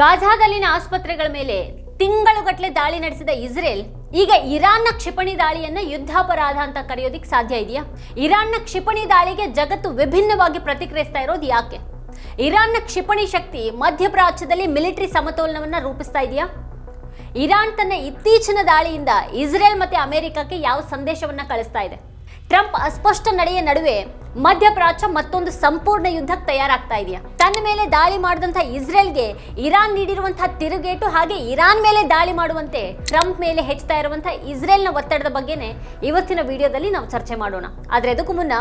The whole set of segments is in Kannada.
ಗಾಜಾದಲ್ಲಿನ ಆಸ್ಪತ್ರೆಗಳ ಮೇಲೆ ತಿಂಗಳುಗಟ್ಟಲೆ ದಾಳಿ ನಡೆಸಿದ ಇಸ್ರೇಲ್, ಈಗ ಇರಾನ್ನ ಕ್ಷಿಪಣಿ ದಾಳಿಯನ್ನ ಯುದ್ಧಾಪರಾಧ ಅಂತ ಕರೆಯೋದಿಕ್ ಸಾಧ್ಯ ಇದೆಯಾ? ಇರಾನ್ನ ಕ್ಷಿಪಣಿ ದಾಳಿಗೆ ಜಗತ್ತು ವಿಭಿನ್ನವಾಗಿ ಪ್ರತಿಕ್ರಿಯಿಸ್ತಾ ಇರೋದು ಯಾಕೆ? ಇರಾನ್ನ ಕ್ಷಿಪಣಿ ಶಕ್ತಿ ಮಧ್ಯಪ್ರಾಚ್ಯದಲ್ಲಿ ಮಿಲಿಟರಿ ಸಮತೋಲನವನ್ನ ರೂಪಿಸ್ತಾ ಇದೆಯಾ? ಇರಾನ್ ತನ್ನ ಇತ್ತೀಚಿನ ದಾಳಿಯಿಂದ ಇಸ್ರೇಲ್ ಮತ್ತೆ ಅಮೆರಿಕಕ್ಕೆ ಯಾವ ಸಂದೇಶವನ್ನ ಕಳಿಸ್ತಾ ಇದೆ? ಟ್ರಂಪ್ ಅಸ್ಪಷ್ಟ ನಡೆಯ ನಡುವೆ ಮಧ್ಯಪ್ರಾಚ್ಯ ಮತ್ತೊಂದು ಸಂಪೂರ್ಣ ಯುದ್ಧಕ್ಕೆ ತಯಾರಾಗ್ತಾ ಇದೆಯಾ? ತನ್ನ ಮೇಲೆ ದಾಳಿ ಮಾಡಿದಂತಹ ಇಸ್ರೇಲ್ಗೆ ಇರಾನ್ ನೀಡಿರುವಂತಹ ತಿರುಗೇಟು ಹಾಗೆ ಇರಾನ್ ಮೇಲೆ ದಾಳಿ ಮಾಡುವಂತೆ ಟ್ರಂಪ್ ಮೇಲೆ ಹೆಚ್ಚುತ್ತಾ ಇರುವಂತಹ ಇಸ್ರೇಲ್ನ ಒತ್ತಡದ ಬಗ್ಗೆನೇ ಇವತ್ತಿನ ವಿಡಿಯೋದಲ್ಲಿ ನಾವು ಚರ್ಚೆ ಮಾಡೋಣ. ಆದ್ರೆ ಅದಕ್ಕೂ ಮುನ್ನ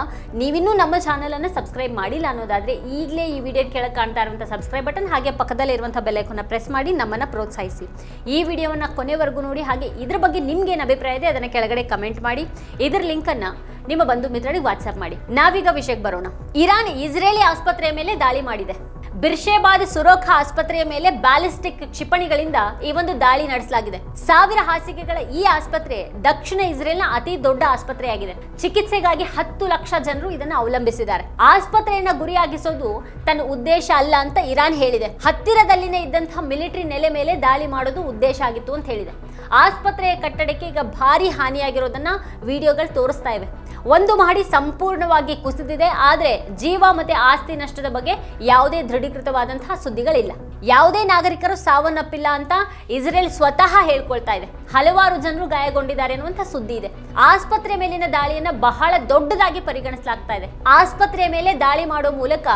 ನೀವಿನ್ನೂ ನಮ್ಮ ಚಾನೆಲ್ ಅನ್ನು ಸಬ್ಸ್ಕ್ರೈಬ್ ಮಾಡಿಲ್ಲ ಅನ್ನೋದಾದ್ರೆ ಈಗಲೇ ಈ ವಿಡಿಯೋ ಕೆಳಗೆ ಕಾಣ್ತಾ ಇರುವಂತಹ ಸಬ್ಸ್ಕ್ರೈಬ್ ಬಟನ್ ಹಾಗೆ ಪಕ್ಕದಲ್ಲಿ ಇರುವಂತಹ ಬೆಲೈಕನ್ನ ಪ್ರೆಸ್ ಮಾಡಿ ನಮ್ಮನ್ನ ಪ್ರೋತ್ಸಾಹಿಸಿ. ಈ ವಿಡಿಯೋವನ್ನ ಕೊನೆವರೆಗೂ ನೋಡಿ ಹಾಗೆ ಇದ್ರ ಬಗ್ಗೆ ನಿಮ್ಗೆ ಏನು ಅಭಿಪ್ರಾಯ ಇದೆ ಅದನ್ನ ಕೆಳಗಡೆ ಕಮೆಂಟ್ ಮಾಡಿ. ಇದ್ರ ಲಿಂಕ್ ಅನ್ನ ನಿಮ್ಮ ಬಂಧು ಮಿತ್ರರಿಗೆ ವಾಟ್ಸ್ಆಪ್ ಮಾಡಿ. ನಾವೀಗ ವಿಷಯಕ್ಕೆ ಬರೋಣ. ಇರಾನ್ ಇಸ್ರೇಲಿ ಆಸ್ಪತ್ರೆಯ ಮೇಲೆ ದಾಳಿ ಮಾಡಿದೆ. ಬಿರ್ಷೇಬಾದ್ ಸುರೋಖಾ ಆಸ್ಪತ್ರೆಯ ಮೇಲೆ ಬ್ಯಾಲಿಸ್ಟಿಕ್ ಕ್ಷಿಪಣಿಗಳಿಂದ ಈ ಒಂದು ದಾಳಿ ನಡೆಸಲಾಗಿದೆ. ಸಾವಿರ ಹಾಸಿಗೆಗಳ ಈ ಆಸ್ಪತ್ರೆ ದಕ್ಷಿಣ ಇಸ್ರೇಲ್ನ ಅತಿ ದೊಡ್ಡ ಆಸ್ಪತ್ರೆಯಾಗಿದೆ. ಚಿಕಿತ್ಸೆಗಾಗಿ ಹತ್ತು ಲಕ್ಷ ಜನರು ಇದನ್ನು ಅವಲಂಬಿಸಿದ್ದಾರೆ. ಆಸ್ಪತ್ರೆಯನ್ನ ಗುರಿಯಾಗಿಸೋದು ತನ್ನ ಉದ್ದೇಶ ಅಲ್ಲ ಅಂತ ಇರಾನ್ ಹೇಳಿದೆ. ಹತ್ತಿರದಲ್ಲಿನೇ ಇದ್ದಂತಹ ಮಿಲಿಟರಿ ನೆಲೆ ಮೇಲೆ ದಾಳಿ ಮಾಡೋದು ಉದ್ದೇಶ ಆಗಿತ್ತು ಅಂತ ಹೇಳಿದೆ. ಆಸ್ಪತ್ರೆಯ ಕಟ್ಟಡಕ್ಕೆ ಈಗ ಭಾರಿ ಹಾನಿಯಾಗಿರೋದನ್ನ ವಿಡಿಯೋಗಳು ತೋರಿಸ್ತಾ ಇವೆ. ಒಂದು ಮಹಡಿ ಸಂಪೂರ್ಣವಾಗಿ ಕುಸಿದಿದೆ, ಆದರೆ ಜೀವ ಮತ್ತೆ ಆಸ್ತಿ ನಷ್ಟದ ಬಗ್ಗೆ ಯಾವುದೇ ದೃಢೀಕೃತವಾದಂತಹ ಸುದ್ದಿಗಳಿಲ್ಲ. ಯಾವುದೇ ನಾಗರಿಕರು ಸಾವನ್ನಪ್ಪಿಲ್ಲ ಅಂತ ಇಸ್ರೇಲ್ ಸ್ವತಃ ಹೇಳ್ಕೊಳ್ತಾ ಇದೆ. ಹಲವಾರು ಜನರು ಗಾಯಗೊಂಡಿದ್ದಾರೆ ಅನ್ನುವಂಥ ಸುದ್ದಿ ಇದೆ. ಆಸ್ಪತ್ರೆ ಮೇಲಿನ ದಾಳಿಯನ್ನ ಬಹಳ ದೊಡ್ಡದಾಗಿ ಪರಿಗಣಿಸಲಾಗ್ತಾ ಇದೆ. ಆಸ್ಪತ್ರೆಯ ಮೇಲೆ ದಾಳಿ ಮಾಡೋ ಮೂಲಕ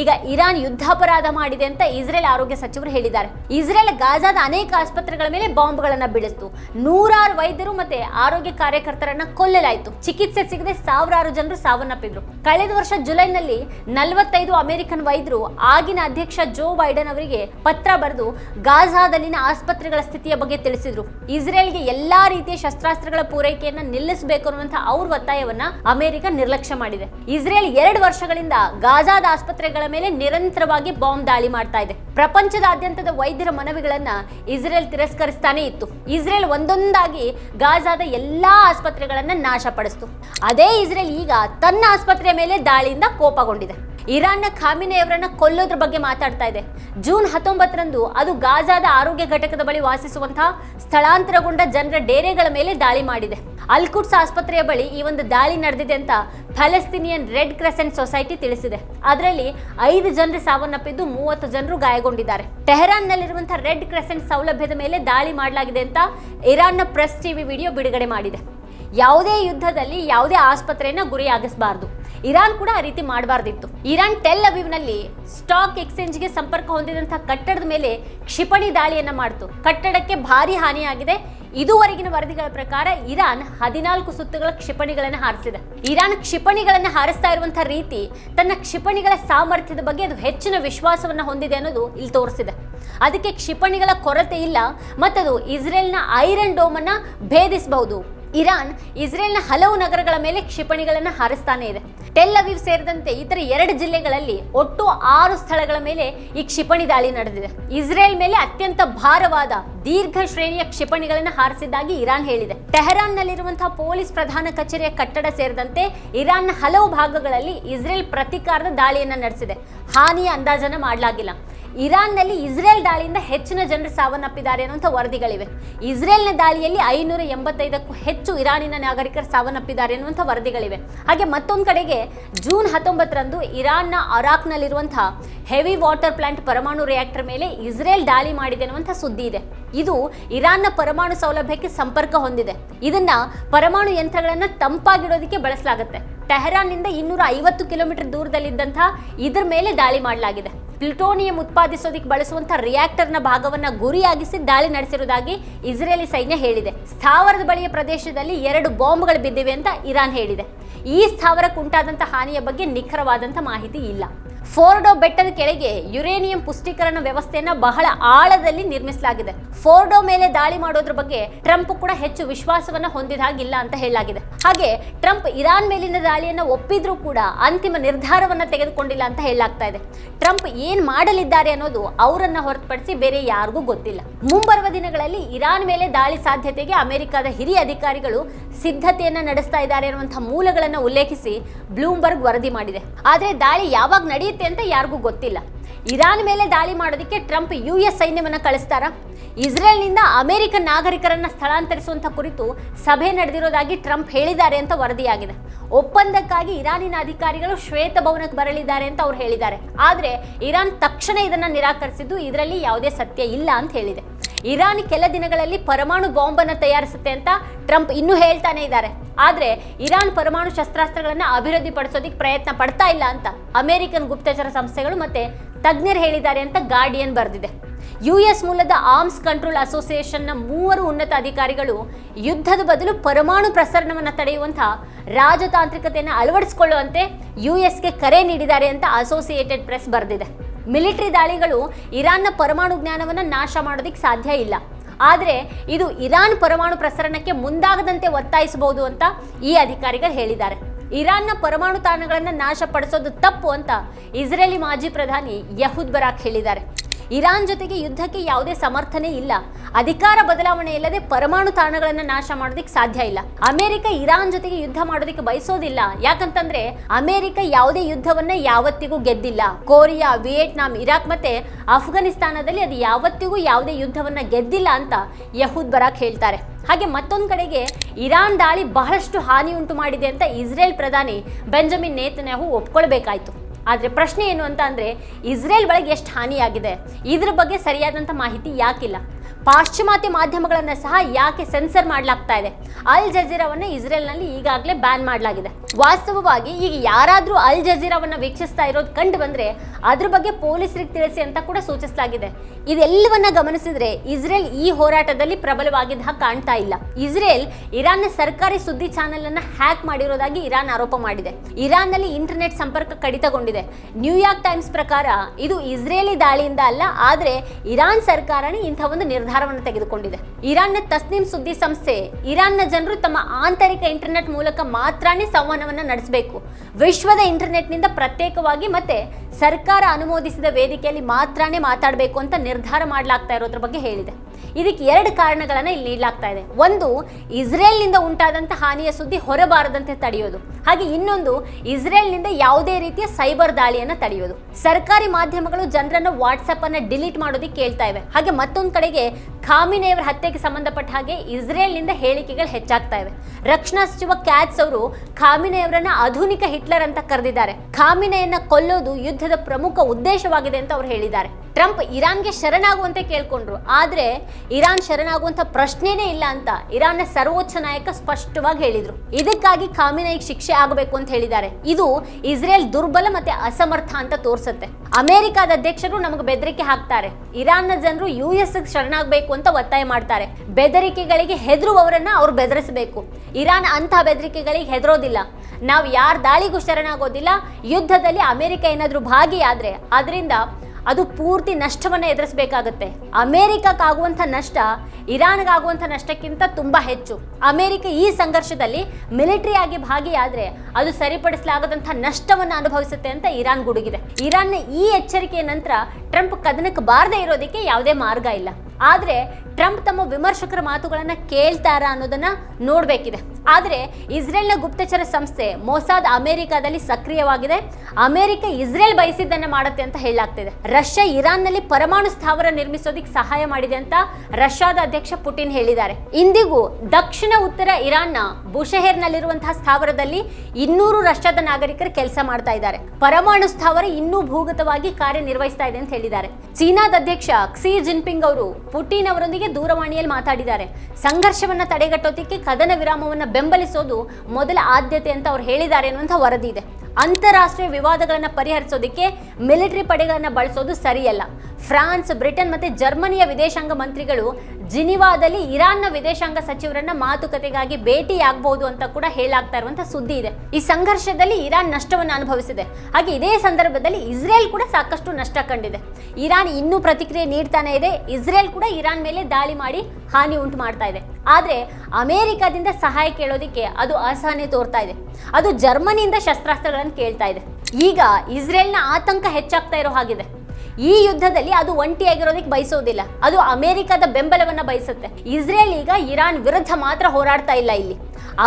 ಈಗ ಇರಾನ್ ಯುದ್ಧಾಪರಾಧ ಮಾಡಿದೆ ಅಂತ ಇಸ್ರೇಲ್ ಆರೋಗ್ಯ ಸಚಿವರು ಹೇಳಿದ್ದಾರೆ. ಇಸ್ರೇಲ್, ಗಾಜಾದ ಅನೇಕ ಆಸ್ಪತ್ರೆಗಳ ಮೇಲೆ ಬಾಂಬ್ಗಳನ್ನ ಬಿಡಿಸ್ತು ನೂರಾರು ವೈದ್ಯರು ಮತ್ತೆ ಆರೋಗ್ಯ ಕಾರ್ಯಕರ್ತರನ್ನ ಕೊಲ್ಲಲಾಯಿತು. ಚಿಕಿತ್ಸೆ ಸಿಗದೆ ಸಾವಿರಾರು ಜನರು ಸಾವನ್ನಪ್ಪಿದ್ರು. ಕಳೆದ ವರ್ಷ ಜುಲೈನಲ್ಲಿ ನಲವತ್ತೈದು ಅಮೆರಿಕನ್ ವೈದ್ಯರು ಆಗಿನ ಅಧ್ಯಕ್ಷ ಜೋ ಬೈಡನ್ ಅವರಿಗೆ ಪತ್ರ ಬರೆದು ಗಾಜಾದಲ್ಲಿನ ಆಸ್ಪತ್ರೆಗಳ ಸ್ಥಿತಿಯ ಬಗ್ಗೆ ತಿಳಿಸಿದ್ರು. ಇಸ್ರೇಲ್ಗೆ ಎಲ್ಲಾ ರೀತಿಯ ಶಸ್ತ್ರಾಸ್ತ್ರಗಳ ಪೂರೈಕೆಯನ್ನ ನಿಲ್ಲಿಸಬೇಕು ಅನ್ನುವಂತಹ ಅವ್ರ ಒತ್ತಾಯವನ್ನ ಅಮೆರಿಕ ನಿರ್ಲಕ್ಷ್ಯ ಮಾಡಿದೆ. ಇಸ್ರೇಲ್ ಎರಡು ವರ್ಷಗಳಿಂದ ಗಾಜಾದ ಆಸ್ಪತ್ರೆಗಳ ಮೇಲೆ ನಿರಂತರವಾಗಿ ಬಾಂಬ್ ದಾಳಿ ಮಾಡ್ತಾ ಇದೆ. ಪ್ರಪಂಚದಾದ್ಯಂತದ ವೈದ್ಯರ ಮನವಿಗಳನ್ನ ಇಸ್ರೇಲ್ ತಿರಸ್ಕರಿಸ್ತಾನೆ ಇತ್ತು. ಇಸ್ರೇಲ್ ಒಂದೊಂದಾಗಿ ಗಾಜಾದ ಎಲ್ಲಾ ಆಸ್ಪತ್ರೆಗಳನ್ನ ನಾಶಪಡಿಸ್ತು. ಅದೇ ಇಸ್ರೇಲ್ ಈಗ ತನ್ನ ಆಸ್ಪತ್ರೆಯ ಮೇಲೆ ದಾಳಿಯಿಂದ ಕೋಪಗೊಂಡಿದೆ. ಇರಾನ್ನ ಖಾಮಿನೆಯವರನ್ನ ಕೊಲ್ಲೋದ್ರ ಬಗ್ಗೆ ಮಾತಾಡ್ತಾ ಇದೆ. ಜೂನ್ ಹತ್ತೊಂಬತ್ತರಂದು ಅದು ಗಾಜಾದ ಆರೋಗ್ಯ ಘಟಕದ ಬಳಿ ವಾಸಿಸುವಂತಹ ಸ್ಥಳಾಂತರಗೊಂಡ ಜನರ ಡೇರೆಗಳ ಮೇಲೆ ದಾಳಿ ಮಾಡಿದೆ. ಅಲ್ಕುಟ್ಸ್ ಆಸ್ಪತ್ರೆಯ ಬಳಿ ಈ ಒಂದು ದಾಳಿ ನಡೆದಿದೆ ಅಂತ ಫಲಸ್ತೀನಿಯನ್ ರೆಡ್ ಕ್ರೆಸೆಂಟ್ ಸೊಸೈಟಿ ತಿಳಿಸಿದೆ. ಅದರಲ್ಲಿ ಐದು ಜನರು ಸಾವನ್ನಪ್ಪಿದ್ದು ಮೂವತ್ತು ಜನರು ಗಾಯಗೊಂಡಿದ್ದಾರೆ. ಟೆಹರಾನ್ನಲ್ಲಿರುವಂತಹ ರೆಡ್ ಕ್ರೆಸೆಂಟ್ ಸೌಲಭ್ಯದ ಮೇಲೆ ದಾಳಿ ಮಾಡಲಾಗಿದೆ ಅಂತ ಇರಾನ್ನ ಪ್ರೆಸ್ ಟಿವಿ ವಿಡಿಯೋ ಬಿಡುಗಡೆ ಮಾಡಿದೆ. ಯಾವುದೇ ಯುದ್ಧದಲ್ಲಿ ಯಾವುದೇ ಆಸ್ಪತ್ರೆಯನ್ನು ಗುರಿಯಾಗಿಸಬಾರದು. ಇರಾನ್ ಕೂಡ ಆ ರೀತಿ ಮಾಡಬಾರ್ದಿತ್ತು. ಇರಾನ್ ಟೆಲ್ ಅವಿವ್ನಲ್ಲಿ ಸ್ಟಾಕ್ ಎಕ್ಸ್ಚೇಂಜ್ಗೆ ಸಂಪರ್ಕ ಹೊಂದಿದಂತಹ ಕಟ್ಟಡದ ಮೇಲೆ ಕ್ಷಿಪಣಿ ದಾಳಿಯನ್ನ ಮಾಡಿತು. ಕಟ್ಟಡಕ್ಕೆ ಭಾರಿ ಹಾನಿಯಾಗಿದೆ. ಇದುವರೆಗಿನ ವರದಿಗಳ ಪ್ರಕಾರ ಇರಾನ್ ಹದಿನಾಲ್ಕು ಸುತ್ತುಗಳ ಕ್ಷಿಪಣಿಗಳನ್ನು ಹಾರಿಸಿದೆ. ಇರಾನ್ ಕ್ಷಿಪಣಿಗಳನ್ನು ಹಾರಿಸ್ತಾ ಇರುವಂತಹ ರೀತಿ ತನ್ನ ಕ್ಷಿಪಣಿಗಳ ಸಾಮರ್ಥ್ಯದ ಬಗ್ಗೆ ಅದು ಹೆಚ್ಚಿನ ವಿಶ್ವಾಸವನ್ನ ಹೊಂದಿದೆ ಅನ್ನೋದು ಇಲ್ಲಿ ತೋರಿಸಿದೆ. ಅದಕ್ಕೆ ಕ್ಷಿಪಣಿಗಳ ಕೊರತೆ ಇಲ್ಲ ಮತ್ತದು ಇಸ್ರೇಲ್ನ ಐರನ್ ಡೋಮ್ ಅನ್ನ ಭೇದಿಸಬಹುದು ಇರಾನ್, ಇಸ್ರೇಲ್ನ ಹಲವು ನಗರಗಳ ಮೇಲೆ ಕ್ಷಿಪಣಿಗಳನ್ನು ಹಾರಿಸ್ತಾನೆ ಇದೆ. ಟೆಲ್ ಅವೀವ್ ಸೇರಿದಂತೆ ಇತರ ಎರಡು ಜಿಲ್ಲೆಗಳಲ್ಲಿ ಒಟ್ಟು ಆರು ಸ್ಥಳಗಳ ಮೇಲೆ ಈ ಕ್ಷಿಪಣಿ ದಾಳಿ ನಡೆದಿದೆ. ಇಸ್ರೇಲ್ ಮೇಲೆ ಅತ್ಯಂತ ಭಾರವಾದ ದೀರ್ಘ ಶ್ರೇಣಿಯ ಕ್ಷಿಪಣಿಗಳನ್ನು ಹಾರಿಸಿದ್ದಾಗಿ ಇರಾನ್ ಹೇಳಿದೆ. ಟೆಹರಾನ್ನಲ್ಲಿರುವಂತಹ ಪೊಲೀಸ್ ಪ್ರಧಾನ ಕಚೇರಿಯ ಕಟ್ಟಡ ಸೇರಿದಂತೆ ಇರಾನ್ನ ಹಲವು ಭಾಗಗಳಲ್ಲಿ ಇಸ್ರೇಲ್ ಪ್ರತೀಕಾರದ ದಾಳಿಯನ್ನು ನಡೆಸಿದೆ. ಹಾನಿಯ ಅಂದಾಜನ ಮಾಡಲಾಗಿಲ್ಲ. ಇರಾನ್ನಲ್ಲಿ ಇಸ್ರೇಲ್ ದಾಳಿಯಿಂದ ಹೆಚ್ಚಿನ ಜನರು ಸಾವನ್ನಪ್ಪಿದ್ದಾರೆ ಅನ್ನುವಂಥ ವರದಿಗಳಿವೆ. ಇಸ್ರೇಲ್ನ ದಾಳಿಯಲ್ಲಿ ಐನೂರ ಎಂಬತ್ತೈದಕ್ಕೂ ಹೆಚ್ಚು ಇರಾನಿನ ನಾಗರಿಕರು ಸಾವನ್ನಪ್ಪಿದ್ದಾರೆ ಅನ್ನುವಂಥ ವರದಿಗಳಿವೆ. ಹಾಗೆ ಮತ್ತೊಂದು ಕಡೆಗೆ ಜೂನ್ ಹತ್ತೊಂಬತ್ತರಂದು ಇರಾನ್ನ ಅರಾಕ್ನಲ್ಲಿರುವಂಥ ಹೆವಿ ವಾಟರ್ ಪ್ಲಾಂಟ್ ಪರಮಾಣು ರಿಯಾಕ್ಟರ್ ಮೇಲೆ ಇಸ್ರೇಲ್ ದಾಳಿ ಮಾಡಿದೆ ಅನ್ನುವಂಥ ಸುದ್ದಿ ಇದೆ. ಇದು ಇರಾನ್ನ ಪರಮಾಣು ಸೌಲಭ್ಯಕ್ಕೆ ಸಂಪರ್ಕ ಹೊಂದಿದೆ. ಇದನ್ನ ಪರಮಾಣು ಯಂತ್ರಗಳನ್ನು ತಂಪಾಗಿಡೋದಕ್ಕೆ ಬಳಸಲಾಗುತ್ತೆ. ಟೆಹರಾನ್ನಿಂದ ಇನ್ನೂರ ಐವತ್ತು ಕಿಲೋಮೀಟರ್ ದೂರದಲ್ಲಿದ್ದಂಥ ಇದರ ಮೇಲೆ ದಾಳಿ ಮಾಡಲಾಗಿದೆ. ಪ್ಲುಟೋನಿಯಂ ಉತ್ಪಾದಿಸೋದಕ್ಕೆ ಬಳಸುವಂಥ ರಿಯಾಕ್ಟರ್ನ ಭಾಗವನ್ನು ಗುರಿಯಾಗಿಸಿ ದಾಳಿ ನಡೆಸಿರುವುದಾಗಿ ಇಸ್ರೇಲಿ ಸೈನ್ಯ ಹೇಳಿದೆ. ಸ್ಥಾವರದ ಬಳಿಯ ಪ್ರದೇಶದಲ್ಲಿ ಎರಡು ಬಾಂಬ್ಗಳು ಬಿದ್ದಿವೆ ಅಂತ ಇರಾನ್ ಹೇಳಿದೆ. ಈ ಸ್ಥಾವರಕ್ಕೆ ಉಂಟಾದಂಥ ಹಾನಿಯ ಬಗ್ಗೆ ನಿಖರವಾದಂಥ ಮಾಹಿತಿ ಇಲ್ಲ. ಫೋರ್ಡೋ ಬೆಟ್ಟದ ಕೆಳಗೆ ಯುರೇನಿಯಂ ಪುಷ್ಟೀಕರಣ ವ್ಯವಸ್ಥೆಯನ್ನು ಬಹಳ ಆಳದಲ್ಲಿ ನಿರ್ಮಿಸಲಾಗಿದೆ. ಫೋರ್ಡೋ ಮೇಲೆ ದಾಳಿ ಮಾಡೋದ್ರ ಬಗ್ಗೆ ಟ್ರಂಪ್ ಕೂಡ ಹೆಚ್ಚು ವಿಶ್ವಾಸವನ್ನ ಹೊಂದಿದ ಹಾಗಿಲ್ಲ ಅಂತ ಹೇಳಲಾಗಿದೆ. ಹಾಗೆ ಟ್ರಂಪ್ ಇರಾನ್ ಮೇಲಿನ ದಾಳಿಯನ್ನ ಒಪ್ಪಿದ್ರೂ ಕೂಡ ಅಂತಿಮ ನಿರ್ಧಾರವನ್ನ ತೆಗೆದುಕೊಂಡಿಲ್ಲ ಅಂತ ಹೇಳಲಾಗ್ತಾ ಇದೆ. ಟ್ರಂಪ್ ಏನ್ ಮಾಡಲಿದ್ದಾರೆ ಅನ್ನೋದು ಅವರನ್ನು ಹೊರತುಪಡಿಸಿ ಬೇರೆ ಯಾರಿಗೂ ಗೊತ್ತಿಲ್ಲ. ಮುಂಬರುವ ದಿನಗಳಲ್ಲಿ ಇರಾನ್ ಮೇಲೆ ದಾಳಿ ಸಾಧ್ಯತೆಗೆ ಅಮೆರಿಕದ ಹಿರಿಯ ಅಧಿಕಾರಿಗಳು ಸಿದ್ಧತೆಯನ್ನ ನಡೆಸ್ತಾ ಇದ್ದಾರೆ ಅನ್ನುವಂಥ ಮೂಲಗಳನ್ನ ಉಲ್ಲೇಖಿಸಿ ಬ್ಲೂಮ್ಬರ್ಗ್ ವರದಿ ಮಾಡಿದೆ. ಆದರೆ ದಾಳಿ ಯಾವಾಗ ನಡೆಯುತ್ತೆ ಅಂತ ಯಾರಿಗೂ ಗೊತ್ತಿಲ್ಲ. ಇರಾನ್ ಮೇಲೆ ದಾಳಿ ಮಾಡೋದಕ್ಕೆ ಟ್ರಂಪ್ ಯು ಎಸ್ ಸೈನ್ಯವನ್ನು ಕಳಿಸ್ತಾರ. ಇಸ್ರೇಲ್ನಿಂದ ಅಮೆರಿಕ ನಾಗರಿಕರನ್ನ ಸ್ಥಳಾಂತರಿಸುವಂಥ ಕುರಿತು ಸಭೆ ನಡೆದಿರೋದಾಗಿ ಟ್ರಂಪ್ ಹೇಳಿದ್ದಾರೆ ಅಂತ ವರದಿಯಾಗಿದೆ. ಒಪ್ಪಂದಕ್ಕಾಗಿ ಇರಾನಿನ ಅಧಿಕಾರಿಗಳು ಶ್ವೇತಭವನಕ್ಕೆ ಬರಲಿದ್ದಾರೆ ಅಂತ ಅವ್ರು ಹೇಳಿದ್ದಾರೆ. ಆದರೆ ಇರಾನ್ ತಕ್ಷಣ ಇದನ್ನ ನಿರಾಕರಿಸಿದ್ದು ಇದರಲ್ಲಿ ಯಾವುದೇ ಸತ್ಯ ಇಲ್ಲ ಅಂತ ಹೇಳಿದೆ. ಇರಾನ್ ಕೆಲ ದಿನಗಳಲ್ಲಿ ಪರಮಾಣು ಬಾಂಬನ್ನು ತಯಾರಿಸುತ್ತೆ ಅಂತ ಟ್ರಂಪ್ ಇನ್ನೂ ಹೇಳ್ತಾನೆ ಇದ್ದಾರೆ. ಆದ್ರೆ ಇರಾನ್ ಪರಮಾಣು ಶಸ್ತ್ರಾಸ್ತ್ರಗಳನ್ನು ಅಭಿವೃದ್ಧಿಪಡಿಸೋದಕ್ಕೆ ಪ್ರಯತ್ನ ಪಡ್ತಾ ಇಲ್ಲ ಅಂತ ಅಮೆರಿಕನ್ ಗುಪ್ತಚರ ಸಂಸ್ಥೆಗಳು ಮತ್ತು ತಜ್ಞರು ಹೇಳಿದ್ದಾರೆ ಅಂತ ಗಾರ್ಡಿಯನ್ ಬರೆದಿದೆ. ಯು ಎಸ್ ಮೂಲದ ಆರ್ಮ್ಸ್ ಕಂಟ್ರೋಲ್ ಅಸೋಸಿಯೇಷನ್ನ ಮೂವರು ಉನ್ನತ ಅಧಿಕಾರಿಗಳು ಯುದ್ಧದ ಬದಲು ಪರಮಾಣು ಪ್ರಸರಣವನ್ನು ತಡೆಯುವಂತಹ ರಾಜತಾಂತ್ರಿಕತೆಯನ್ನು ಅಳವಡಿಸಿಕೊಳ್ಳುವಂತೆ ಯು ಎಸ್ಗೆ ಕರೆ ನೀಡಿದ್ದಾರೆ ಅಂತ ಅಸೋಸಿಯೇಟೆಡ್ ಪ್ರೆಸ್ ಬರೆದಿದೆ. ಮಿಲಿಟರಿ ದಾಳಿಗಳು ಇರಾನ್ನ ಪರಮಾಣು ಜ್ಞಾನವನ್ನು ನಾಶ ಮಾಡೋದಕ್ಕೆ ಸಾಧ್ಯ ಇಲ್ಲ. ಆದರೆ ಇದು ಇರಾನ್ ಪರಮಾಣು ಪ್ರಸರಣಕ್ಕೆ ಮುಂದಾಗದಂತೆ ಒತ್ತಾಯಿಸಬಹುದು ಅಂತ ಈ ಅಧಿಕಾರಿಗಳು ಹೇಳಿದ್ದಾರೆ. ಇರಾನ್ನ ಪರಮಾಣು ತಾಣಗಳನ್ನು ನಾಶಪಡಿಸೋದು ತಪ್ಪು ಅಂತ ಇಸ್ರೇಲಿ ಮಾಜಿ ಪ್ರಧಾನಿ ಯಹುದ್ ಬರಾಕ್ ಹೇಳಿದ್ದಾರೆ. ಇರಾನ್ ಜೊತೆಗೆ ಯುದ್ಧಕ್ಕೆ ಯಾವುದೇ ಸಮರ್ಥನೆ ಇಲ್ಲ. ಅಧಿಕಾರ ಬದಲಾವಣೆ ಇಲ್ಲದೆ ಪರಮಾಣು ತಾಣಗಳನ್ನು ನಾಶ ಮಾಡೋದಕ್ಕೆ ಸಾಧ್ಯ ಇಲ್ಲ. ಅಮೆರಿಕ ಇರಾನ್ ಜೊತೆಗೆ ಯುದ್ಧ ಮಾಡೋದಕ್ಕೆ ಬಯಸೋದಿಲ್ಲ. ಯಾಕಂತಂದ್ರೆ ಅಮೆರಿಕ ಯಾವುದೇ ಯುದ್ಧವನ್ನ ಯಾವತ್ತಿಗೂ ಗೆದ್ದಿಲ್ಲ. ಕೊರಿಯಾ, ವಿಯೆಟ್ನಾಂ, ಇರಾಕ್ ಮತ್ತೆ ಅಫ್ಘಾನಿಸ್ತಾನದಲ್ಲಿ ಅದು ಯಾವತ್ತಿಗೂ ಯಾವುದೇ ಯುದ್ಧವನ್ನ ಗೆದ್ದಿಲ್ಲ ಅಂತ ಯಹೂದ್ ಬರಾಕ್ ಹೇಳ್ತಾರೆ. ಹಾಗೆ ಮತ್ತೊಂದು ಕಡೆಗೆ ಇರಾನ್ ದಾಳಿ ಬಹಳಷ್ಟು ಹಾನಿ ಉಂಟು ಮಾಡಿದೆ ಅಂತ ಇಸ್ರೇಲ್ ಪ್ರಧಾನಿ ಬೆಂಜಮಿನ್ ನೇತನ್ಯಾಹು ಒಪ್ಕೊಳ್ಬೇಕಾಯ್ತು. ಆದರೆ ಪ್ರಶ್ನೆ ಏನು ಅಂತ ಅಂದರೆ, ಇಸ್ರೇಲ್ ಒಳಗೆ ಎಷ್ಟು ಹಾನಿಯಾಗಿದೆ? ಇದ್ರ ಬಗ್ಗೆ ಸರಿಯಾದಂಥ ಮಾಹಿತಿ ಯಾಕಿಲ್ಲ? ಪಾಶ್ಚಿಮಾತ್ಯ ಮಾಧ್ಯಮಗಳನ್ನು ಸಹ ಯಾಕೆ ಸೆನ್ಸರ್ ಮಾಡಲಾಗ್ತಾ ಇದೆ? ಅಲ್ ಜಜೀರಾವನ್ನು ಇಸ್ರೇಲ್ನಲ್ಲಿ ಈಗಾಗಲೇ ಬ್ಯಾನ್ ಮಾಡಲಾಗಿದೆ. ವಾಸ್ತವವಾಗಿ ಈಗ ಯಾರಾದರೂ ಅಲ್ ಜಜೀರಾವನ್ನು ವೀಕ್ಷಿಸ್ತಾ ಇರೋದು ಕಂಡು ಬಂದರೆ ಅದ್ರ ಬಗ್ಗೆ ಪೊಲೀಸರಿಗೆ ತಿಳಿಸಿ ಅಂತ ಕೂಡ ಸೂಚಿಸಲಾಗಿದೆ. ಇದೆಲ್ಲವನ್ನ ಗಮನಿಸಿದ್ರೆ ಇಸ್ರೇಲ್ ಈ ಹೋರಾಟದಲ್ಲಿ ಪ್ರಬಲವಾಗಿದ್ದ ಹಾಗೆ ಕಾಣ್ತಾ ಇಲ್ಲ. ಇಸ್ರೇಲ್ ಇರಾನ್ನ ಸರ್ಕಾರಿ ಸುದ್ದಿ ಚಾನೆಲ್ ಅನ್ನ ಹ್ಯಾಕ್ ಮಾಡಿರೋದಾಗಿ ಇರಾನ್ ಆರೋಪ ಮಾಡಿದೆ. ಇರಾನ್ನಲ್ಲಿ ಇಂಟರ್ನೆಟ್ ಸಂಪರ್ಕ ಕಡಿತಗೊಂಡಿದೆ. ನ್ಯೂಯಾರ್ಕ್ ಟೈಮ್ಸ್ ಪ್ರಕಾರ ಇದು ಇಸ್ರೇಲಿ ದಾಳಿಯಿಂದ ಅಲ್ಲ, ಆದರೆ ಇರಾನ್ ಸರ್ಕಾರನೇ ಇಂಥ ಒಂದು ನಿರ್ಧಾರವನ್ನು ತೆಗೆದುಕೊಂಡಿದೆ. ಇರಾನ್ನ ತಸ್ನಿಮ್ ಸುದ್ದಿ ಸಂಸ್ಥೆ ಇರಾನ್ನ ಜನರು ತಮ್ಮ ಆಂತರಿಕ ಇಂಟರ್ನೆಟ್ ಮೂಲಕ ಮಾತ್ರನೇ ಸಂವಹನವನ್ನು ನಡೆಸಬೇಕು. ವಿಶ್ವದ ಇಂಟರ್ನೆಟ್ನಿಂದ ಪ್ರತ್ಯೇಕವಾಗಿ ಮತ್ತೆ ಸರ್ಕಾರ ಅನುಮೋದಿಸಿದ ವೇದಿಕೆಯಲ್ಲಿ ಮಾತ್ರನೇ ಮಾತಾಡಬೇಕು ಅಂತ ನಿರ್ಧಾರ ಮಾಡಲಾಗ್ತಾ ಇರೋದ್ರ ಬಗ್ಗೆ ಹೇಳಿದೆ. ಇದಕ್ಕೆ ಎರಡು ಕಾರಣಗಳನ್ನು ಇಲ್ಲಿ ನೀಡಲಾಗ್ತಾ ಇದೆ. ಒಂದು, ಇಸ್ರೇಲ್ನಿಂದ ಉಂಟಾದಂಥ ಹಾನಿಯ ಸುದ್ದಿ ಹೊರಬಾರದಂತೆ ತಡೆಯೋದು. ಹಾಗೆ ಇನ್ನೊಂದು, ಇಸ್ರೇಲ್ನಿಂದ ಯಾವುದೇ ರೀತಿಯ ಸೈಬರ್ ದಾಳಿಯನ್ನು ತಡೆಯೋದು. ಸರ್ಕಾರಿ ಮಾಧ್ಯಮಗಳು ಜನರನ್ನು ವಾಟ್ಸಪ್ಪನ್ನು ಡಿಲೀಟ್ ಮಾಡೋದಕ್ಕೆ ಕೇಳ್ತಾ ಇವೆ. ಹಾಗೆ ಮತ್ತೊಂದು ಕಡೆಗೆ ಖಾಮಿನೆಯವರ ಹತ್ಯೆಗೆ ಸಂಬಂಧಪಟ್ಟ ಹಾಗೆ ಇಸ್ರೇಲ್ನಿಂದ ಹೇಳಿಕೆಗಳು ಹೆಚ್ಚಾಗ್ತಾ ಇವೆ. ರಕ್ಷಣಾ ಸಚಿವ ಕ್ಯಾಟ್ಸ್ ಅವರು ಖಾಮಿನೆಯವರನ್ನ ಆಧುನಿಕ ಹಿಟ್ಲರ್ ಅಂತ ಕರೆದಿದ್ದಾರೆ. ಖಾಮಿನೆಯನ್ನ ಕೊಲ್ಲೋದು ಯುದ್ಧದ ಪ್ರಮುಖ ಉದ್ದೇಶವಾಗಿದೆ ಅಂತ ಅವರು ಹೇಳಿದ್ದಾರೆ. ಟ್ರಂಪ್ ಇರಾನ್ಗೆ ಶರಣಾಗುವಂತೆ ಕೇಳ್ಕೊಂಡ್ರು. ಆದರೆ ಇರಾನ್ ಶರಣಾಗುವಂಥ ಪ್ರಶ್ನೆನೇ ಇಲ್ಲ ಅಂತ ಇರಾನ್ನ ಸರ್ವೋಚ್ಚ ನಾಯಕ ಸ್ಪಷ್ಟವಾಗಿ ಹೇಳಿದರು. ಇದಕ್ಕಾಗಿ ಕಾಮಿನಾಯಿಗೆ ಶಿಕ್ಷೆ ಆಗಬೇಕು ಅಂತ ಹೇಳಿದ್ದಾರೆ. ಇದು ಇಸ್ರೇಲ್ ದುರ್ಬಲ ಮತ್ತೆ ಅಸಮರ್ಥ ಅಂತ ತೋರಿಸುತ್ತೆ. ಅಮೆರಿಕದ ಅಧ್ಯಕ್ಷರು ನಮಗೆ ಬೆದರಿಕೆ ಹಾಕ್ತಾರೆ. ಇರಾನ್ನ ಜನರು ಯು ಎಸ್ ಶರಣಾಗಬೇಕು ಅಂತ ಒತ್ತಾಯ ಮಾಡ್ತಾರೆ. ಬೆದರಿಕೆಗಳಿಗೆ ಹೆದರುವವರನ್ನ ಅವ್ರು ಬೆದರಿಸಬೇಕು. ಇರಾನ್ ಅಂತ ಬೆದರಿಕೆಗಳಿಗೆ ಹೆದರೋದಿಲ್ಲ. ನಾವು ಯಾರ ದಾಳಿಗೂ ಶರಣಾಗೋದಿಲ್ಲ. ಯುದ್ಧದಲ್ಲಿ ಅಮೆರಿಕ ಏನಾದರೂ ಭಾಗಿಯಾದರೆ. ಅದರಿಂದ ಅದು ಪೂರ್ತಿ ನಷ್ಟವನ್ನು ಎದುರಿಸಬೇಕಾಗುತ್ತೆ. ಅಮೇರಿಕಕ್ಕಾಗುವಂಥ ನಷ್ಟ, ಇರಾನ್ಗಾಗುವಂಥ ನಷ್ಟಕ್ಕಿಂತ ತುಂಬ ಹೆಚ್ಚು. ಅಮೇರಿಕ ಈ ಸಂಘರ್ಷದಲ್ಲಿ ಮಿಲಿಟರಿಯಾಗಿ ಭಾಗಿಯಾದರೆ ಅದು ಸರಿಪಡಿಸಲಾಗದಂಥ ನಷ್ಟವನ್ನು ಅನುಭವಿಸುತ್ತೆ ಅಂತ ಇರಾನ್ ಗುಡುಗಿದೆ. ಇರಾನ್ನ ಈ ಎಚ್ಚರಿಕೆಯ ನಂತರ ಟ್ರಂಪ್ ಕದನಕ್ಕೆ ಬಾರದೇ ಇರೋದಕ್ಕೆ ಯಾವುದೇ ಮಾರ್ಗ ಇಲ್ಲ. ಆದರೆ ಟ್ರಂಪ್ ತಮ್ಮ ವಿಮರ್ಶಕರ ಮಾತುಗಳನ್ನು ಕೇಳ್ತಾರಾ ಅನ್ನೋದನ್ನು ನೋಡಬೇಕಿದೆ. ಆದರೆ ಇಸ್ರೇಲ್ನ ಗುಪ್ತಚರ ಸಂಸ್ಥೆ ಮೊಸಾದ್ ಅಮೆರಿಕಾದಲ್ಲಿ ಸಕ್ರಿಯವಾಗಿದೆ. ಅಮೆರಿಕ ಇಸ್ರೇಲ್ ಬಯಸಿದ್ದನ್ನ ಮಾಡುತ್ತೆ ಅಂತ ಹೇಳಲಾಗ್ತಿದೆ. ರಷ್ಯಾ ಇರಾನ್ನಲ್ಲಿ ಪರಮಾಣು ಸ್ಥಾವರ ನಿರ್ಮಿಸೋದಿಕ್ಕೆ ಸಹಾಯ ಮಾಡಿದೆ ಅಂತ ರಷ್ಯಾದ ಅಧ್ಯಕ್ಷ ಪುಟಿನ್ ಹೇಳಿದ್ದಾರೆ. ಇಂದಿಗೂ ದಕ್ಷಿಣ ಉತ್ತರ ಇರಾನ್ನ ಬುಷೆಹೇರ್ನಲ್ಲಿರುವಂತಹ ಸ್ಥಾವರದಲ್ಲಿ ಇನ್ನೂರು ರಷ್ಯಾದ ನಾಗರಿಕರು ಕೆಲಸ ಮಾಡ್ತಾ ಇದ್ದಾರೆ. ಪರಮಾಣು ಸ್ಥಾವರ ಇನ್ನೂ ಭೂಗತವಾಗಿ ಕಾರ್ಯನಿರ್ವಹಿಸ್ತಾ ಇದೆ ಅಂತ ಹೇಳಿದ್ದಾರೆ. ಚೀನಾದ ಅಧ್ಯಕ್ಷ ಕ್ಸಿ ಜಿನ್ಪಿಂಗ್ ಅವರು ಪುಟಿನ್ ಅವರೊಂದಿಗೆ ದೂರವಾಣಿಯಲ್ಲಿ ಮಾತಾಡಿದ್ದಾರೆ. ಸಂಘರ್ಷವನ್ನ ತಡೆಗಟ್ಟೋದಿಕ್ಕೆ ಕದನ ವಿರಾಮವನ್ನ ಬೆಂಬಲಿಸೋದು ಮೊದಲ ಆದ್ಯತೆ ಅಂತ ಅವ್ರು ಹೇಳಿದ್ದಾರೆ ಅನ್ನುವಂಥ ವರದಿ ಇದೆ. ಅಂತಾರಾಷ್ಟ್ರೀಯ ವಿವಾದಗಳನ್ನು ಪರಿಹರಿಸೋದಕ್ಕೆ ಮಿಲಿಟರಿ ಪಡೆಗಳನ್ನು ಬಳಸೋದು ಸರಿಯಲ್ಲ. ಫ್ರಾನ್ಸ್, ಬ್ರಿಟನ್ ಮತ್ತು ಜರ್ಮನಿಯ ವಿದೇಶಾಂಗ ಮಂತ್ರಿಗಳು ಜಿನಿವಾದಲ್ಲಿ ಇರಾನ್ನ ವಿದೇಶಾಂಗ ಸಚಿವರನ್ನ ಮಾತುಕತೆಗಾಗಿ ಭೇಟಿಯಾಗಬಹುದು ಅಂತ ಕೂಡ ಹೇಳಾಗ್ತಾ ಇರುವಂಥ ಸುದ್ದಿ ಇದೆ. ಈ ಸಂಘರ್ಷದಲ್ಲಿ ಇರಾನ್ ನಷ್ಟವನ್ನು ಅನುಭವಿಸಿದೆ. ಹಾಗೆ ಇದೇ ಸಂದರ್ಭದಲ್ಲಿ ಇಸ್ರೇಲ್ ಕೂಡ ಸಾಕಷ್ಟು ನಷ್ಟ ಕಂಡಿದೆ. ಇರಾನ್ ಇನ್ನೂ ಪ್ರತಿಕ್ರಿಯೆ ನೀಡ್ತಾನೆ ಇದೆ. ಇಸ್ರೇಲ್ ಕೂಡ ಇರಾನ್ ಮೇಲೆ ದಾಳಿ ಮಾಡಿ ಹಾನಿ ಉಂಟು ಮಾಡ್ತಾ ಇದೆ. ಆದ್ರೆ ಅಮೇರಿಕಾದಿಂದ ಸಹಾಯ ಕೇಳೋದಕ್ಕೆ ಅದು ಅಸಹನೆ ತೋರ್ತಾ ಇದೆ. ಅದು ಜರ್ಮನಿಯಿಂದ ಶಸ್ತ್ರಾಸ್ತ್ರಗಳನ್ನು ಕೇಳ್ತಾ ಇದೆ. ಈಗ ಇಸ್ರೇಲ್ನ ಆತಂಕ ಹೆಚ್ಚಾಗ್ತಾ ಇರೋ ಹಾಗಿದೆ. ಈ ಯುದ್ಧದಲ್ಲಿ ಅದು ಒಂಟಿಯಾಗಿರೋದಕ್ಕೆ ಬಯಸೋದಿಲ್ಲ. ಅದು ಅಮೆರಿಕದ ಬೆಂಬಲವನ್ನು ಬಯಸುತ್ತೆ. ಇಸ್ರೇಲ್ ಈಗ ಇರಾನ್ ವಿರುದ್ಧ ಮಾತ್ರ ಹೋರಾಡ್ತಾ ಇಲ್ಲ ಇಲ್ಲಿ.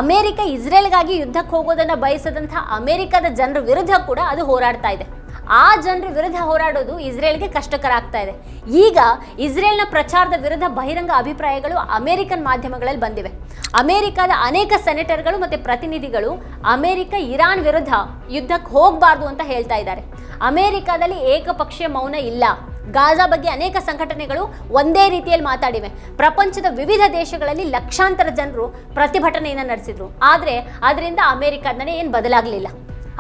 ಅಮೆರಿಕ ಇಸ್ರೇಲ್ಗಾಗಿ ಯುದ್ಧಕ್ಕೆ ಹೋಗೋದನ್ನು ಬಯಸದಂಥ ಅಮೆರಿಕದ ಜನರ ವಿರುದ್ಧ ಕೂಡ ಅದು ಹೋರಾಡ್ತಾ ಇದೆ. ಆ ಜನರ ವಿರುದ್ಧ ಹೋರಾಡೋದು ಇಸ್ರೇಲ್ಗೆ ಕಷ್ಟಕರ ಆಗ್ತಾ ಇದೆ. ಈಗ ಇಸ್ರೇಲ್ನ ಪ್ರಚಾರದ ವಿರುದ್ಧ ಬಹಿರಂಗ ಅಭಿಪ್ರಾಯಗಳು ಅಮೆರಿಕನ್ ಮಾಧ್ಯಮಗಳಲ್ಲಿ ಬಂದಿವೆ. ಅಮೆರಿಕದ ಅನೇಕ ಸೆನೆಟರ್ಗಳು ಮತ್ತು ಪ್ರತಿನಿಧಿಗಳು ಅಮೆರಿಕ ಇರಾನ್ ವಿರುದ್ಧ ಯುದ್ಧಕ್ಕೆ ಹೋಗಬಾರ್ದು ಅಂತ ಹೇಳ್ತಾ ಇದ್ದಾರೆ. ಅಮೆರಿಕದಲ್ಲಿ ಏಕಪಕ್ಷೀಯ ಮೌನ ಇಲ್ಲ. ಗಾಜಾ ಬಗ್ಗೆ ಅನೇಕ ಸಂಘಟನೆಗಳು ಒಂದೇ ರೀತಿಯಲ್ಲಿ ಮಾತಾಡಿವೆ. ಪ್ರಪಂಚದ ವಿವಿಧ ದೇಶಗಳಲ್ಲಿ ಲಕ್ಷಾಂತರ ಜನರು ಪ್ರತಿಭಟನೆಯನ್ನು ನಡೆಸಿದ್ರು. ಆದರೆ, ಅದರಿಂದ ಅಮೆರಿಕದನೇ ಏನು ಬದಲಾಗಲಿಲ್ಲ.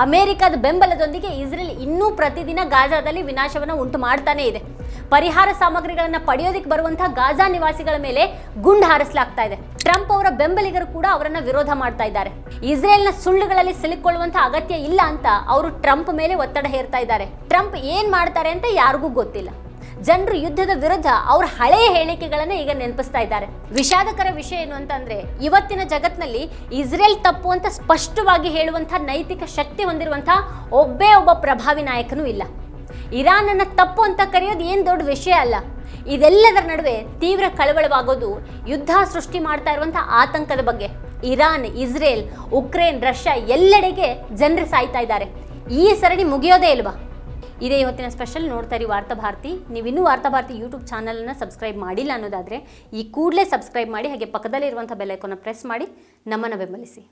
ಅಮೆರಿಕದ ಬೆಂಬಲದೊಂದಿಗೆ ಇಸ್ರೇಲ್ ಇನ್ನೂ ಪ್ರತಿದಿನ ಗಾಜಾದಲ್ಲಿ ವಿನಾಶವನ್ನು ಉಂಟು ಮಾಡ್ತಾನೇ ಇದೆ. ಪರಿಹಾರ ಸಾಮಗ್ರಿಗಳನ್ನು ಪಡೆಯೋದಕ್ಕೆ ಬರುವಂತಹ ಗಾಜಾ ನಿವಾಸಿಗಳ ಮೇಲೆ ಗುಂಡು ಹಾರಿಸಲಾಗ್ತಾ ಇದೆ. ಟ್ರಂಪ್ ಅವರ ಬೆಂಬಲಿಗರು ಕೂಡ ಅವರನ್ನು ವಿರೋಧ ಮಾಡ್ತಾ ಇದ್ದಾರೆ. ಇಸ್ರೇಲ್ನ ಸುಳ್ಳುಗಳಲ್ಲಿ ಸಿಲುಕೊಳ್ಳುವಂತಹ ಅಗತ್ಯ ಇಲ್ಲ ಅಂತ ಅವರು ಟ್ರಂಪ್ ಮೇಲೆ ಒತ್ತಡ ಹೇರ್ತಾ ಇದ್ದಾರೆ. ಟ್ರಂಪ್ ಏನ್ ಮಾಡ್ತಾರೆ ಅಂತ ಯಾರಿಗೂ ಗೊತ್ತಿಲ್ಲ. ಜನರು ಯುದ್ಧದ ವಿರುದ್ಧ ಅವ್ರ ಹಳೆಯ ಹೇಳಿಕೆಗಳನ್ನ ಈಗ ನೆನಪಿಸ್ತಾ ಇದ್ದಾರೆ. ವಿಷಾದಕರ ವಿಷಯ ಏನು ಅಂತಂದ್ರೆ ಇವತ್ತಿನ ಜಗತ್ನಲ್ಲಿ ಇಸ್ರೇಲ್ ತಪ್ಪು ಅಂತ ಸ್ಪಷ್ಟವಾಗಿ ಹೇಳುವಂತಹ ನೈತಿಕ ಶಕ್ತಿ ಹೊಂದಿರುವಂತಹ ಒಬ್ಬೇ ಒಬ್ಬ ಪ್ರಭಾವಿ ನಾಯಕನೂ ಇಲ್ಲ. ಇರಾನನ್ನ ತಪ್ಪು ಅಂತ ಕರೆಯೋದು ಏನು ದೊಡ್ಡ ವಿಷಯ ಅಲ್ಲ. ಇದೆಲ್ಲದರ ನಡುವೆ ತೀವ್ರ ಕಳವಳವಾಗೋದು ಯುದ್ಧ ಸೃಷ್ಟಿ ಮಾಡ್ತಾ ಇರುವಂತಹ ಆತಂಕದ ಬಗ್ಗೆ. ಇರಾನ್, ಇಸ್ರೇಲ್, ಉಕ್ರೇನ್, ರಷ್ಯಾ ಎಲ್ಲೆಡೆಗೆ ಜನರು ಸಾಯ್ತಾ ಇದ್ದಾರೆ. ಈ ಸರಣಿ ಮುಗಿಯೋದೇ ಇಲ್ವಾ? ಇದೇ ಇವತ್ತಿನ ಸ್ಪೆಷಲ್ ನೋಡ್ತಾ ಇರಿ ವಾರ್ತಾ ಭಾರತಿ. ನೀವಿನ್ನೂ ವಾರ್ತಾ ಭಾರತಿ ಯೂಟ್ಯೂಬ್ ಚಾನಲನ್ನು ಸಬ್ಸ್ಕ್ರೈಬ್ ಮಾಡಿಲ್ಲ ಅನ್ನೋದಾದರೆ ಈ ಕೂಡಲೇ ಸಬ್ಸ್ಕ್ರೈಬ್ ಮಾಡಿ, ಹಾಗೆ ಪಕ್ಕದಲ್ಲಿರುವಂಥ ಬೆಲ್ಲೈಕನ್ನ ಪ್ರೆಸ್ ಮಾಡಿ, ನಮ್ಮನ್ನು ಬೆಂಬಲಿಸಿ.